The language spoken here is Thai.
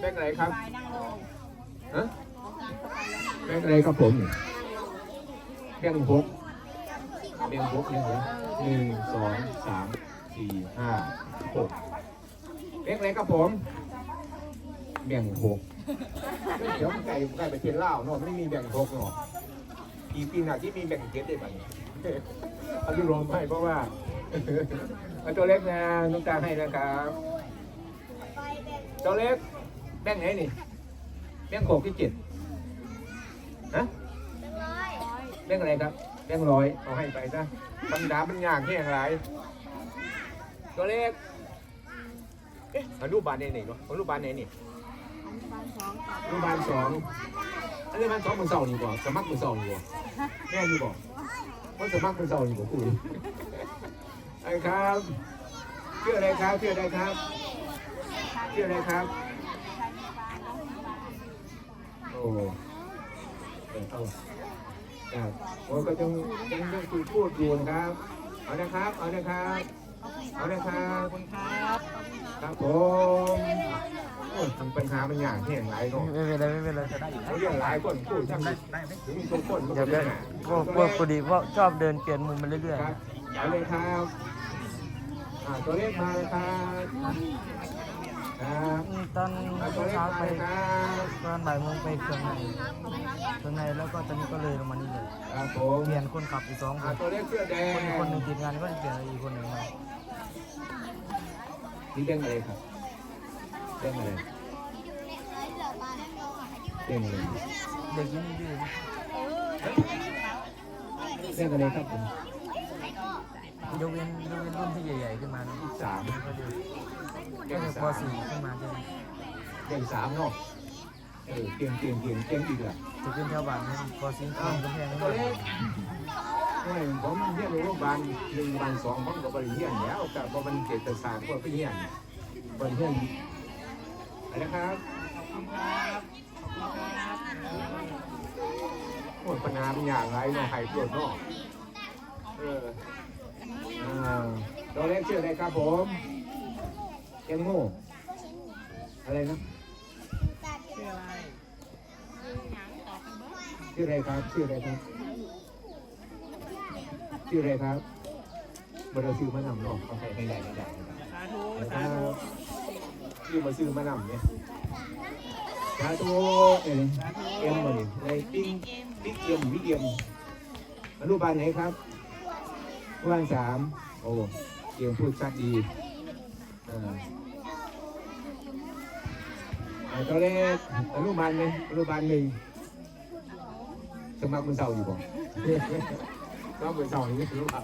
แบงค์อะไรครับไปนั่งลงฮะแบงค์อะไรครับผมแบงค์หกแบงค์หกนี่เหรอหนึ่งสองสามสี่ห้าหกแบงค์อะไรครับผมแบงค์หกเดี๋ยวมันไก่ไก่ไปเทียนเหล้าเนาะไม่มีแบงค์หกเนาะอีกปีหน้าที่มีแบงค์เจ็ดได้ไหมอนุโลมให้เพราะว่าเอาตัวเล็กนะน้องตาให้นะครับตัวเล็ก แบงค์ไหนนี่ แบงค์หกที่เจ็ดฮะแบงค์อะไรครับ แบงค์ร้อยเอาให้ไปซะบรรดามันยากแค่ไหนตัวเล็กเอ๊ะอนุบาลไหนนี่เนาะอนุบาลไหนนี่อนุบาลสองกับอนุบาลสองอนุบาลสองมือเสานี่บ่สมัครมือเสานี่บ่แม่นี่บ่ว่าสมัครมือเสานี่บ่คุยไอ้ครับชื่ออะไรครับเชื่ออะไรครับเชื่ออะไรครับ อ้เออเอาครับโอ้ก็ยังยังยังคุยพูดอยู่นะครับ เอานะครับ เอานะครับ เอานะครับครับครับผมโอ้ยทำปัญหามันอย่างที่อย่างไรเนาะไม่เป็นไรไม่เป็นไรเขาเรียกหลายคนพูดช่างถึงมีคนคนมันเดี๋ก็ยวเป็เดี๋นยวปัญหาพวกพวกพอดีเพราะชอบเดินเปลี่ยนมุมมาเรื่อยครับเอาเลยครับอ่าตัวเลขมาเลยครับครับๆอืม ตอนเช้าไปเลยครับตอนบ่ายโมงไปเครื่องในเครื่องในแล้วก็ตอนนี้ก็เลยลงมานี่เลยเปลี่ยนคนขับอีกสองคนคนอีกคนหนึ่งติดงานก็เปลี่ยนอีกคนหนึ่งมานี่เด้งอะไรครับเด้งอะไรเด้งอะไรเด็กยิ่งดื้อเด้งอะไรครับผมยกเว้นยกเว้นรุ่นที่ใหญ่ๆขึ้นมานะสามก็จะเด้ก็งจะสามป .4 ขึ้นมาใช่ไหม เด้งสามเนาะเออเตียงเตียงเตียงเตียงอีกอะจะขึ้นแถวบ้านนะป .4 ขึ้นอ้าวกำแพงตัวเลยไม่ผมเรียนโรงพยาบาลหนึ่งวันสองผมก็บริเรียนแล้วแต่พอมันเกิดศาสตร์พวกไปเรียนบริเรียนอะไรนะครับหมดปัญหาเป็นอย่างไรเนาะไข่ตัวเนาะเอออ่าตัวเลขชื่ออะไรครับผมแกงโง่อะไรนะ ชื่ออะไรชื่อหยังตอบกันเบิ้ง ชื่ออะไรครับ ชื่ออะไรครับ ชื่ออะไรครับบริษัทมานำเนาะเขาใส่ให้ใหญ่ให้ใหญ่สาธุนะคสารับธุชื่อมาซือมานำเนี่ยสาธุเอ็มเอ็มมาเนี่ยในปิ้งปิ้งเอ็มวิเอ็มอนุบาลไหนครับอนุบาลสามโอ้เอ็มพูดชัดดีอ่าอ่าตอนแรกอนุบาลไหมอนุบาลหนึ่ง สมัครมือเสาอยู่บ่สมัครมือเสาอยู่ไม่รู้ครับ